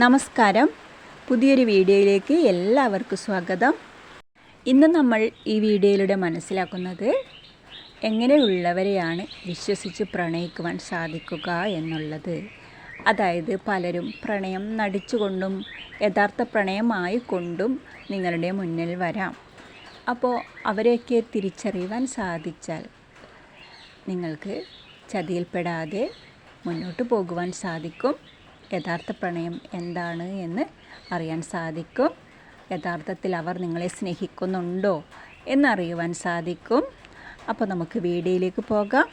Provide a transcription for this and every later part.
നമസ്കാരം. പുതിയൊരു വീഡിയോയിലേക്ക് എല്ലാവർക്കും സ്വാഗതം. ഇന്ന് നമ്മൾ ഈ വീഡിയോയിലൂടെ മനസ്സിലാക്കുന്നത് എങ്ങനെയുള്ളവരെയാണ് വിശ്വസിച്ച് പ്രണയിക്കുവാൻ സാധിക്കുക എന്നുള്ളത്. അതായത് പലരും പ്രണയം നടിച്ചുകൊണ്ടും യഥാർത്ഥ പ്രണയമായിക്കൊണ്ടും നിങ്ങളുടെ മുന്നിൽ വരാം. അപ്പോൾ അവരെയൊക്കെ തിരിച്ചറിയുവാൻ സാധിച്ചാൽ നിങ്ങൾക്ക് ചതിയിൽപ്പെടാതെ മുന്നോട്ട് പോകുവാൻ സാധിക്കും. യഥാർത്ഥ പ്രണയം എന്താണ് എന്ന് അറിയാൻ സാധിക്കും. യഥാർത്ഥത്തിൽ അവർ നിങ്ങളെ സ്നേഹിക്കുന്നുണ്ടോ എന്നറിയുവാൻ സാധിക്കും. അപ്പോൾ നമുക്ക് വീഡിയോയിലേക്ക് പോകാം.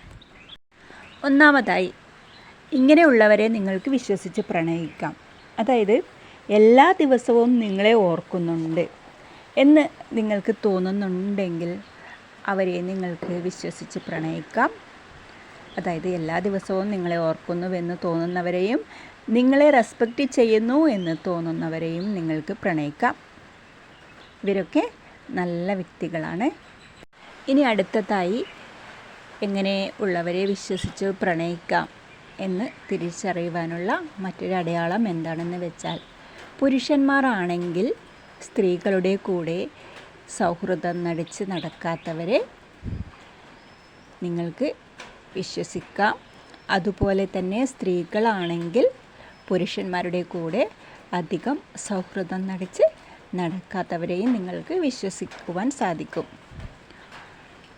ഒന്നാമതായി ഇങ്ങനെയുള്ളവരെ നിങ്ങൾക്ക് വിശ്വസിച്ച് പ്രണയിക്കാം. അതായത് എല്ലാ ദിവസവും നിങ്ങളെ ഓർക്കുന്നുണ്ട് എന്ന് നിങ്ങൾക്ക് തോന്നുന്നുണ്ടെങ്കിൽ അവരെ നിങ്ങൾക്ക് വിശ്വസിച്ച് പ്രണയിക്കാം. അതായത് എല്ലാ ദിവസവും നിങ്ങളെ ഓർക്കുന്നുവെന്ന് തോന്നുന്നവരെയും നിങ്ങളെ റെസ്പെക്റ്റ് ചെയ്യുന്നു എന്ന് തോന്നുന്നവരെയും നിങ്ങൾക്ക് പ്രണയിക്കാം. ഇവരൊക്കെ നല്ല വ്യക്തികളാണ്. ഇനി അടുത്തതായി എങ്ങനെ ഉള്ളവരെ വിശ്വസിച്ച് പ്രണയിക്കാം എന്ന് തിരിച്ചറിയുവാനുള്ള മറ്റൊരു അടയാളം എന്താണെന്ന് വെച്ചാൽ പുരുഷന്മാരാണെങ്കിൽ സ്ത്രീകളുടെ കൂടെ സൗഹൃദം നടിച്ച് നടക്കാത്തവരെ നിങ്ങൾക്ക് വിശ്വസിക്കാം. അതുപോലെ തന്നെ സ്ത്രീകളാണെങ്കിൽ പുരുഷന്മാരുടെ കൂടെ അധികം സൗഹൃദം നടിച്ച് നടക്കാത്തവരെയും നിങ്ങൾക്ക് വിശ്വസിക്കുവാൻ സാധിക്കും.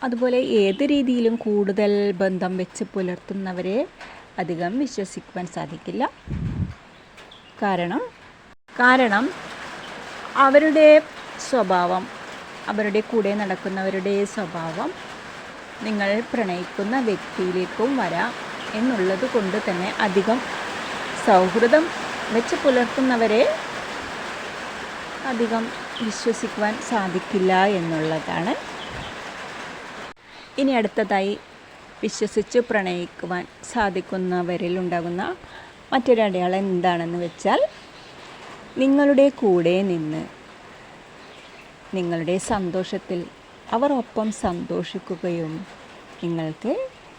അതുപോലെ ഏത് രീതിയിലും കൂടുതൽ ബന്ധം വെച്ച് പുലർത്തുന്നവരെ അധികം വിശ്വസിക്കുവാൻ സാധിക്കില്ല. കാരണം കാരണം അവരുടെ സ്വഭാവം അവരുടെ കൂടെ നടക്കുന്നവരുടെ സ്വഭാവം നിങ്ങൾ പ്രണയിക്കുന്ന വ്യക്തിയിലേക്കും വരാം എന്നുള്ളത് കൊണ്ട് തന്നെ അധികം സൗഹൃദം വെച്ച് പുലർത്തുന്നവരെ അധികം വിശ്വസിക്കുവാൻ സാധിക്കില്ല എന്നുള്ളതാണ്. ഇനി അടുത്തതായി വിശ്വസിച്ച് പ്രണയിക്കുവാൻ സാധിക്കുന്നവരിൽ ഉണ്ടാകുന്ന മറ്റൊരു അടയാളം എന്താണെന്ന് വെച്ചാൽ നിങ്ങളുടെ കൂടെ നിന്ന് നിങ്ങളുടെ സന്തോഷത്തിൽ അവർ ഒപ്പം സന്തോഷിക്കുകയും നിങ്ങൾക്ക്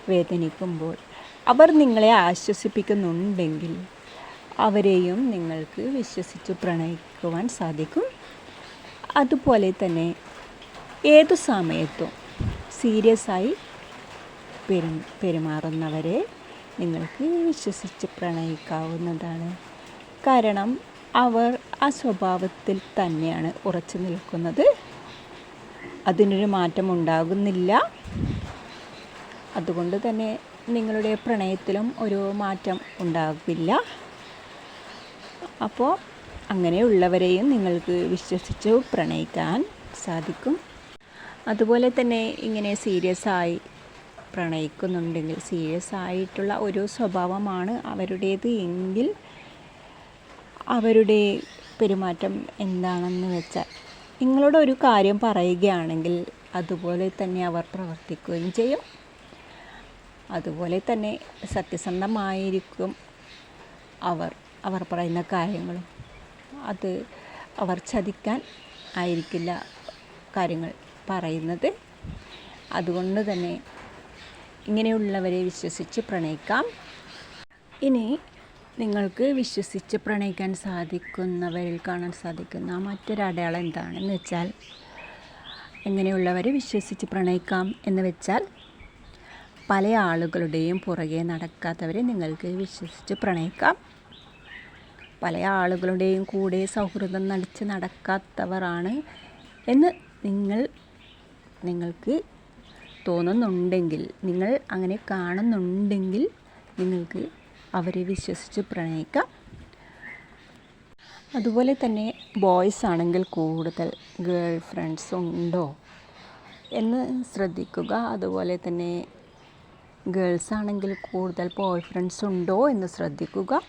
വേദനിക്കുമ്പോൾ അവർ നിങ്ങളെ ആശ്വസിപ്പിക്കുന്നുണ്ടെങ്കിൽ അവരെയും നിങ്ങൾക്ക് വിശ്വസിച്ച് പ്രണയിക്കുവാൻ സാധിക്കും. അതുപോലെ തന്നെ ഏതു സമയത്തും സീരിയസ് ആയി പെരു പെരുമാറുന്നവരെ നിങ്ങൾക്ക് വിശ്വസിച്ച് പ്രണയിക്കാവുന്നതാണ്. കാരണം അവർ ആ സ്വഭാവത്തിൽ തന്നെയാണ് ഉറച്ചു നിൽക്കുന്നത്. അതിനൊരു മാറ്റം ഉണ്ടാകുന്നില്ല അതുകൊണ്ട് തന്നെ നിങ്ങളുടെ പ്രണയത്തിലും ഒരു മാറ്റം ഉണ്ടാകില്ല അപ്പോൾ അങ്ങനെയുള്ളവരെയും നിങ്ങൾക്ക് വിശ്വസിച്ച് പ്രണയിക്കാൻ സാധിക്കും. അതുപോലെ തന്നെ ഇങ്ങനെ സീരിയസ് ആയി പ്രണയിക്കുന്നുണ്ടെങ്കിൽ സീരിയസ് ആയിട്ടുള്ള ഒരു സ്വഭാവമാണ് അവരുടേത് എങ്കിൽ അവരുടെ പെരുമാറ്റം എന്താണെന്ന് വെച്ചാൽ നിങ്ങളോട് ഒരു കാര്യം പറയുകയാണെങ്കിൽ അതുപോലെ തന്നെ അവർ പ്രവർത്തിക്കുകയും ചെയ്യും. അതുപോലെ തന്നെ സത്യസന്ധമായിരിക്കും അവർ അവർ പറയുന്ന കാര്യങ്ങളും. അത് അവർ ചതിക്കാൻ ആയിരിക്കില്ല കാര്യങ്ങൾ പറയുന്നത്. അതുകൊണ്ട് തന്നെ ഇങ്ങനെയുള്ളവരെ വിശ്വസിച്ച് പ്രണയിക്കാം. ഇനി നിങ്ങൾക്ക് വിശ്വസിച്ച് പ്രണയിക്കാൻ സാധിക്കുന്നവരിൽ കാണാൻ സാധിക്കുന്ന മറ്റൊരു അടയാളം എന്താണെന്ന് വെച്ചാൽ എങ്ങനെയുള്ളവരെ വിശ്വസിച്ച് പ്രണയിക്കാം എന്ന് വെച്ചാൽ പല ആളുകളുടെയും പുറകെ നടക്കാത്തവരെ നിങ്ങൾക്ക് വിശ്വസിച്ച് പ്രണയിക്കാം. പല ആളുകളുടെയും കൂടെ സൗഹൃദം നടിച്ച് നടക്കാത്തവരാണ് എന്ന് നിങ്ങൾ നിങ്ങൾക്ക് തോന്നുന്നുണ്ടെങ്കിൽ നിങ്ങൾ അങ്ങനെ കാണുന്നുണ്ടെങ്കിൽ നിങ്ങൾക്ക് അവരെ വിശ്വസിച്ച് പ്രണയിക്കാം. അതുപോലെ തന്നെ ബോയ്സ് ആണെങ്കിൽ കൂടുതൽ ഗേൾ ഫ്രണ്ട്സ് ഉണ്ടോ എന്ന് ശ്രദ്ധിക്കുക. അതുപോലെ തന്നെ ഗേൾസ് ആണെങ്കിൽ കൂടുതൽ ബോയ് ഫ്രണ്ട്സ് ഉണ്ടോ എന്ന് ശ്രദ്ധിക്കുക.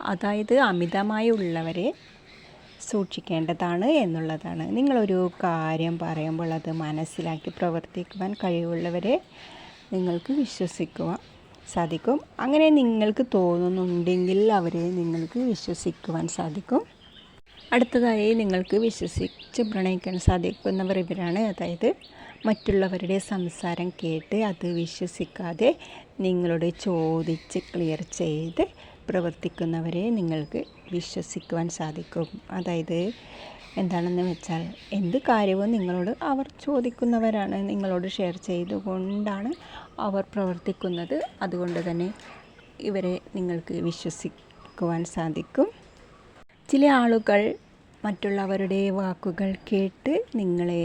അതായത് അമിതമായി ഉള്ളവരെ സൂക്ഷിക്കേണ്ടതാണ് എന്നുള്ളതാണ്. നിങ്ങളൊരു കാര്യം പറയുമ്പോൾ അത് മനസ്സിലാക്കി പ്രവർത്തിക്കുവാൻ കഴിവുള്ളവരെ നിങ്ങൾക്ക് വിശ്വസിക്കുവാൻ സാധിക്കും. അങ്ങനെ നിങ്ങൾക്ക് തോന്നുന്നുണ്ടെങ്കിൽ അവരെ നിങ്ങൾക്ക് വിശ്വസിക്കുവാൻ സാധിക്കും. അടുത്തതായി നിങ്ങൾക്ക് വിശ്വസിച്ച് പ്രണയിക്കാൻ സാധിക്കുന്നവർ ഇവരാണ്. അതായത് മറ്റുള്ളവരുടെ സംസാരം കേട്ട് അത് വിശ്വസിക്കാതെ നിങ്ങളോട് ചോദിച്ച് ക്ലിയർ ചെയ്ത് പ്രവർത്തിക്കുന്നവരെ നിങ്ങൾക്ക് വിശ്വസിക്കുവാൻ സാധിക്കും. അതായത് എന്താണെന്ന് വെച്ചാൽ എന്ത് കാര്യവും നിങ്ങളോട് അവർ ചോദിക്കുന്നവരാണ്. നിങ്ങളോട് ഷെയർ ചെയ്തുകൊണ്ടാണ് അവർ പ്രവർത്തിക്കുന്നത് അതുകൊണ്ട് തന്നെ ഇവരെ നിങ്ങൾക്ക് വിശ്വസിക്കുവാൻ സാധിക്കും. ചില ആളുകൾ മറ്റുള്ളവരുടെ വാക്കുകൾ കേട്ട് നിങ്ങളെ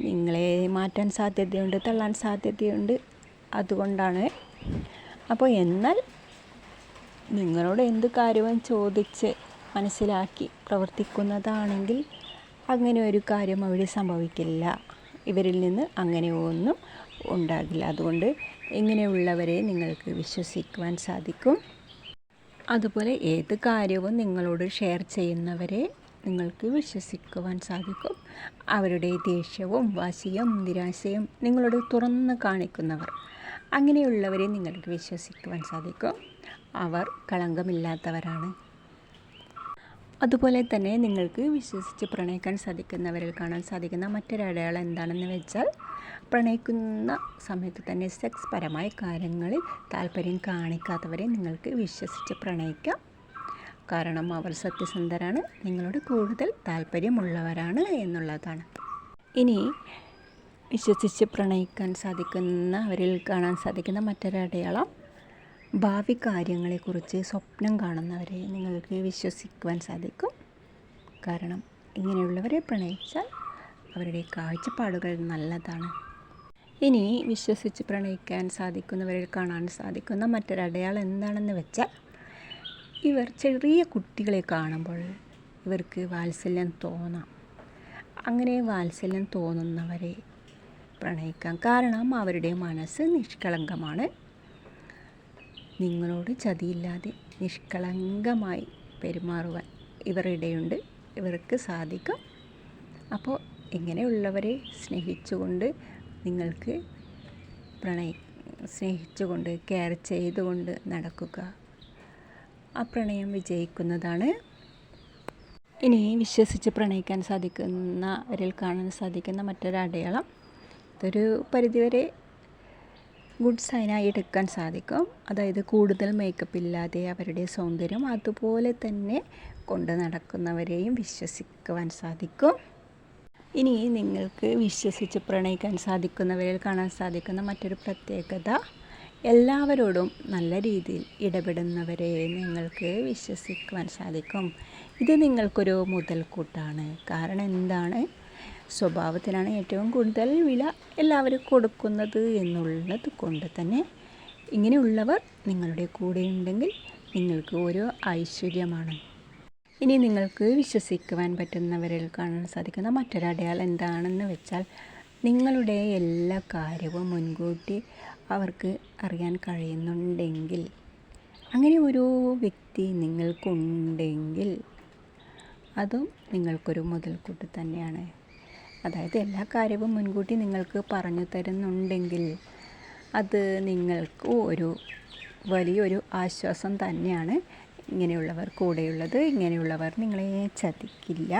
നിങ്ങളെ മാറ്റാൻ സാധ്യതയുണ്ട് തള്ളാൻ സാധ്യതയുണ്ട് അതുകൊണ്ടാണ്. അപ്പോൾ എന്നാൽ നിങ്ങളോട് എന്ത് കാര്യവും ചോദിച്ച് മനസ്സിലാക്കി പ്രവർത്തിക്കുന്നതാണെങ്കിൽ അങ്ങനെ ഒരു കാര്യം അവിടെ സംഭവിക്കില്ല. ഇവരിൽ നിന്ന് അങ്ങനെ ഒന്നും ഉണ്ടാകില്ല. അതുകൊണ്ട് ഇങ്ങനെയുള്ളവരെ നിങ്ങൾക്ക് വിശ്വസിക്കുവാൻ സാധിക്കും. അതുപോലെ ഏത് കാര്യവും നിങ്ങളോട് ഷെയർ ചെയ്യുന്നവരെ നിങ്ങൾക്ക് വിശ്വസിക്കുവാൻ സാധിക്കും. അവരുടെ ദേഷ്യവും വാശിയും നിരാശയും നിങ്ങളോട് തുറന്ന് കാണിക്കുന്നവർ. അങ്ങനെയുള്ളവരെ നിങ്ങൾക്ക് വിശ്വസിക്കുവാൻ സാധിക്കും. അവർ കളങ്കമില്ലാത്തവരാണ്. അതുപോലെ തന്നെ നിങ്ങൾക്ക് വിശ്വസിച്ച് പ്രണയിക്കാൻ സാധിക്കുന്നവരിൽ കാണാൻ സാധിക്കുന്ന മറ്റൊരടയാളം എന്താണെന്ന് വെച്ചാൽ പ്രണയിക്കുന്ന സമയത്ത് തന്നെ സെക്സ് പരമായ കാര്യങ്ങളിൽ താല്പര്യം കാണിക്കാത്തവരെ നിങ്ങൾക്ക് വിശ്വസിച്ച് പ്രണയിക്കാം. കാരണം അവർ സത്യസന്ധരാണ് നിങ്ങളോട് കൂടുതൽ താല്പര്യമുള്ളവരാണ് എന്നുള്ളതാണ്. ഇനി വിശ്വസിച്ച് പ്രണയിക്കാൻ സാധിക്കുന്നവരിൽ കാണാൻ സാധിക്കുന്ന മറ്റൊരടയാളം ഭാവി കാര്യങ്ങളെക്കുറിച്ച് സ്വപ്നം കാണുന്നവരെ നിങ്ങൾക്ക് വിശ്വസിക്കുവാൻ സാധിക്കും. കാരണം ഇങ്ങനെയുള്ളവരെ പ്രണയിച്ചാൽ അവരുടെ കാഴ്ചപ്പാടുകൾ നല്ലതാണ്. ഇനി വിശ്വസിച്ച് പ്രണയിക്കാൻ സാധിക്കുന്നവരിൽ കാണാൻ സാധിക്കുന്ന മറ്റൊരടയാളം എന്താണെന്ന് വെച്ചാൽ ഇവർ ചെറിയ കുട്ടികളെ കാണുമ്പോൾ ഇവർക്ക് വാത്സല്യം തോന്നാം. അങ്ങനെ വാത്സല്യം തോന്നുന്നവരെ പ്രണയിക്കാം. കാരണം അവരുടെ മനസ്സ് നിഷ്കളങ്കമാണ്. നിങ്ങളോട് ചതിയില്ലാതെ നിഷ്കളങ്കമായി പെരുമാറുവാൻ ഇവരിടയുണ്ട്. ഇവർക്ക് സാധിക്കും. അപ്പോൾ ഇങ്ങനെയുള്ളവരെ സ്നേഹിച്ചുകൊണ്ട് നിങ്ങൾക്ക് പ്രണയി സ്നേഹിച്ചുകൊണ്ട് കെയർ ചെയ്തുകൊണ്ട് നടക്കുക. ആ പ്രണയം വിജയിക്കുന്നതാണ്. ഇനി വിശ്വസിച്ച് പ്രണയിക്കാൻ സാധിക്കുന്നവരിൽ കാണാൻ സാധിക്കുന്ന മറ്റൊരു അടയാളം ഇതൊരു പരിധിവരെ ഗുഡ് സൈനായി എടുക്കാൻ സാധിക്കും. അതായത് കൂടുതൽ മേക്കപ്പ് ഇല്ലാതെ അവരുടെ സൗന്ദര്യം അതുപോലെ തന്നെ കൊണ്ട് നടക്കുന്നവരെയും വിശ്വസിക്കുവാൻ സാധിക്കും. ഇനി നിങ്ങൾക്ക് വിശ്വസിച്ച് പ്രണയിക്കാൻ സാധിക്കുന്നവരിൽ കാണാൻ സാധിക്കുന്ന മറ്റൊരു പ്രത്യേകത എല്ലാവരോടും നല്ല രീതിയിൽ ഇടപെടുന്നവരെ നിങ്ങൾക്ക് വിശ്വസിക്കുവാൻ സാധിക്കും. ഇത് നിങ്ങൾക്കൊരു മുതൽക്കൂട്ടാണ്. കാരണം എന്താണ്? സ്വഭാവത്തിനാണ് ഏറ്റവും കൂടുതൽ വില എല്ലാവരും കൊടുക്കുന്നത് എന്നുള്ളത് കൊണ്ട് തന്നെ ഇങ്ങനെയുള്ളവർ നിങ്ങളുടെ കൂടെ ഉണ്ടെങ്കിൽ നിങ്ങൾക്ക് ഓരോ ഐശ്വര്യമാണ്. ഇനി നിങ്ങൾക്ക് വിശ്വസിക്കുവാൻ പറ്റുന്നവരിൽ കാണാൻ സാധിക്കുന്ന മറ്റൊരടയാളം എന്താണെന്ന് വെച്ചാൽ നിങ്ങളുടെ എല്ലാ കാര്യവും മുൻകൂട്ടി അവർക്ക് അറിയാൻ കഴിയുന്നുണ്ടെങ്കിൽ അങ്ങനെ ഒരു വ്യക്തി നിങ്ങൾക്കുണ്ടെങ്കിൽ അതും നിങ്ങൾക്കൊരു മുതൽക്കൂട്ട് തന്നെയാണ്. അതായത് എല്ലാ കാര്യവും മുൻകൂട്ടി നിങ്ങൾക്ക് പറഞ്ഞു തരുന്നുണ്ടെങ്കിൽ അത് നിങ്ങൾക്ക് ഒരു വലിയൊരു ആശ്വാസം തന്നെയാണ് ഇങ്ങനെയുള്ളവർ കൂടെയുള്ളത്. ഇങ്ങനെയുള്ളവർ നിങ്ങളെ ചതിക്കില്ല.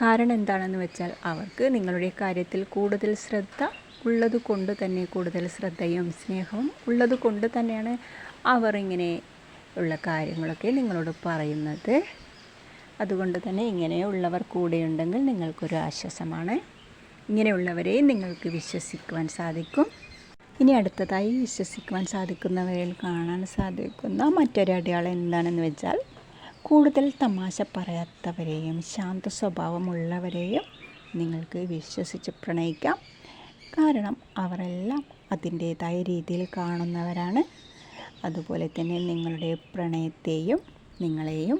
കാരണം എന്താണെന്ന് വെച്ചാൽ അവർക്ക് നിങ്ങളുടെ കാര്യത്തിൽ കൂടുതൽ ശ്രദ്ധ ഉള്ളത് കൊണ്ട് തന്നെ കൂടുതൽ ശ്രദ്ധയും സ്നേഹവും ഉള്ളത് കൊണ്ട് തന്നെയാണ് അവർ ഇങ്ങനെ ഉള്ള കാര്യങ്ങളൊക്കെ നിങ്ങളോട് പറയുന്നത്. അതുകൊണ്ട് തന്നെ ഇങ്ങനെയുള്ളവർ കൂടെയുണ്ടെങ്കിൽ നിങ്ങൾക്കൊരു ആശ്വാസമാണ്. ഇങ്ങനെയുള്ളവരെയും നിങ്ങൾക്ക് വിശ്വസിക്കുവാൻ സാധിക്കും. ഇനി അടുത്തതായി വിശ്വസിക്കുവാൻ സാധിക്കുന്നവരിൽ കാണാൻ സാധിക്കുന്ന മറ്റൊരു അടയാളം എന്താണെന്ന് വെച്ചാൽ കൂടുതൽ തമാശ പറയാത്തവരെയും ശാന്ത സ്വഭാവമുള്ളവരെയും നിങ്ങൾക്ക് വിശ്വസിച്ച് പ്രണയിക്കാം. കാരണം അവരെല്ലാം അതിന്റേതായ രീതിയിൽ കാണുന്നവരാണ്. അതുപോലെ തന്നെ നിങ്ങളുടെ പ്രണയത്തെയും നിങ്ങളെയും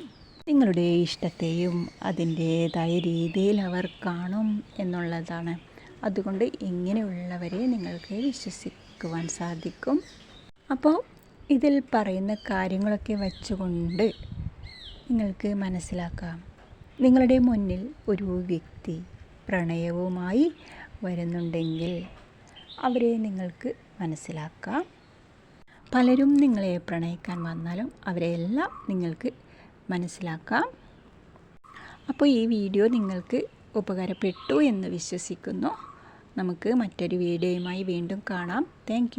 നിങ്ങളുടെ ഇഷ്ടത്തെയും അതിന്റേതായ രീതിയിൽ അവർ കാണും എന്നുള്ളതാണ്. അതുകൊണ്ട് ഇങ്ങനെയുള്ളവരെ നിങ്ങൾക്ക് വിശ്വസിക്കുവാൻ സാധിക്കും. അപ്പോൾ ഇതിൽ പറയുന്ന കാര്യങ്ങളൊക്കെ വച്ചുകൊണ്ട് നിങ്ങൾക്ക് മനസ്സിലാക്കാം. നിങ്ങളുടെ മുന്നിൽ ഒരു വ്യക്തി പ്രണയവുമായി വരുന്നുണ്ടെങ്കിൽ അവരെ നിങ്ങൾക്ക് മനസ്സിലാക്കാം. പലരും നിങ്ങളെ പ്രണയിക്കാൻ വന്നാലും അവരെയെല്ലാം നിങ്ങൾക്ക് മനസ്സിലാക്കാം. അപ്പോൾ ഈ വീഡിയോ നിങ്ങൾക്ക് ഉപകാരപ്പെട്ടു എന്ന് വിശ്വസിക്കുന്നു. നമുക്ക് മറ്റൊരു വീഡിയോയുമായി വീണ്ടും കാണാം. താങ്ക്